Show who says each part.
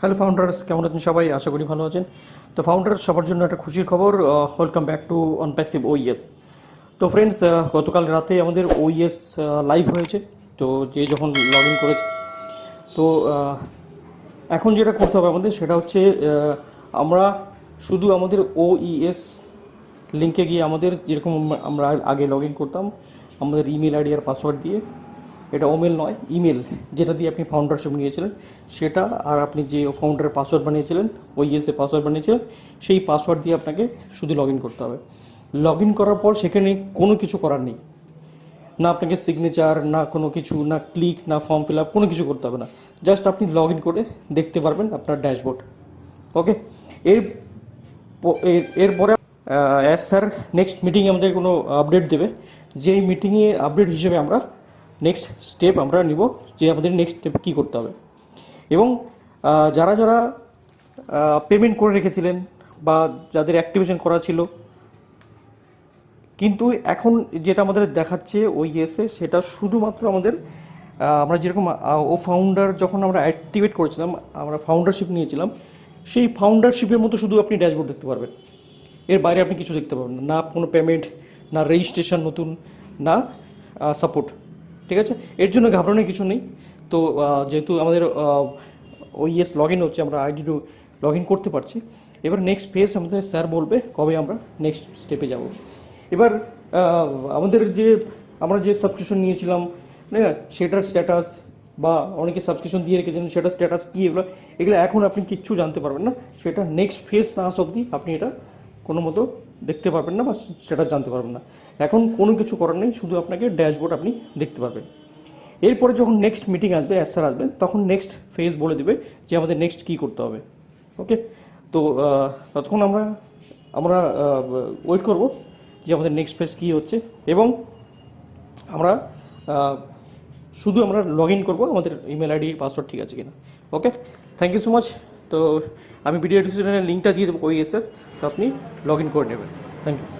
Speaker 1: Hello founders কেমন আছেন সবাই? আশা করি ভালো আছেন। তো ফাউন্ডার্স সবার জন্য একটা খুশির খবর welcome back to on passive ওইএস তো ফ্রেন্ডস গতকাল রাতে আমাদের ওইএস লাইভ হয়েছে। তো, যে যখন লগ ইন করেছে, তো এখন যেটা করতে হবে আমাদের, সেটা হচ্ছে আমরা শুধু আমাদের ওইএস লিঙ্কে গিয়ে আমাদের যেরকম আমরা আগে লগ ইন করতাম, আমাদের ইমেল আইডি আর পাসওয়ার্ড দিয়ে এটা ওমেল নয়, ইমেল যেটা দিয়ে আপনি ফাউন্ডারশিপ নিয়েছিলেন। সেটা আর আপনি যে ফাউন্ডারের পাসওয়ার্ড বানিয়েছিলেন, ওই এসে পাসওয়ার্ড বানিয়েছিলেন, সেই পাসওয়ার্ড দিয়ে আপনাকে শুধু লগ ইন করতে হবে। লগ ইন করার পর সেখানে কোনো কিছু করার নেই। না আপনাকে সিগনেচার না কোনো কিছু, না ক্লিক না ফর্ম ফিল আপ কোনো কিছু করতে হবে না। জাস্ট আপনি লগ ইন করে দেখতে পারবেন আপনার ড্যাশবোর্ড ওকে এর এরপরে অ্যাজ স্যার নেক্সট মিটিংয়ে আমাদের কোনো আপডেট দেবে। যেই মিটিংয়ে আপডেট হিসেবে আমরা নেক্সট স্টেপ আমরা নিব যে আমাদের নেক্সট স্টেপ কী করতে হবে। এবং যারা যারা পেমেন্ট করে রেখেছিলেন বা যাদের অ্যাক্টিভেশন করা ছিল, কিন্তু এখন যেটা আমাদের দেখাচ্ছে ওই এসে সেটা শুধুমাত্র আমাদের আমরা যেরকম ও ফাউন্ডার যখন আমরা অ্যাক্টিভেট করেছিলাম, আমরা ফাউন্ডারশিপ নিয়েছিলাম, সেই ফাউন্ডারশিপের মতো শুধু আপনি ড্যাশবোর্ড দেখতে পারবেন। এর বাইরে আপনি কিছু দেখতে পারবেন না। কোনো পেমেন্ট না রেজিস্ট্রেশন নতুন, না সাপোর্ট ঠিক আছে? এর জন্য ঘাবড়ানোর কিছু নেই। তো যেহেতু আমাদের ওই এস লগ ইন হচ্ছে, আমরা আইডি টু লগ ইন করতে পারছি। এবার নেক্সট ফেজ আমাদের স্যার বলবে কবে আমরা নেক্সট স্টেপে যাব। এবার আমাদের যে, আমরা যে সাবস্ক্রিপশন নিয়েছিলাম না সেটার স্ট্যাটাস বা অনেকে সাবস্ক্রিপশন দিয়ে রেখেছেন, সেটার স্ট্যাটাস কী এগুলো এগুলো এখন আপনি কিচ্ছু জানতে পারবেন না। সেটা নেক্সট ফেজ না অবধি আপনি এটা কোনো মতো দেখতে পারবেন না বা সেটা জানতে পারবেন না। এখন কোনো কিছু করার নেই, শুধু আপনাকে ড্যাশবোর্ড আপনি দেখতে পারবেন। এরপরে যখন নেক্সট মিটিং আসবে স্যার আসবেন, তখন নেক্সট ফেজ বলে দেবে যে আমাদের নেক্সট কী করতে হবে। ওকে তো ততক্ষণ আমরা আমরা ওয়েট করব যে আমাদের নেক্সট ফেজ কী হচ্ছে এবং আমরা শুধু আমরা লগ ইন করব, আমাদের ইমেল আইডি পাসওয়ার্ড ঠিক আছে কিনা। Okay thank you so much তো আমি ভিডিও ডিসক্রিপশনের লিঙ্কটা দিয়ে দেবো ওই এসে তো আপনি লগ ইন করে নেবেন। Thank you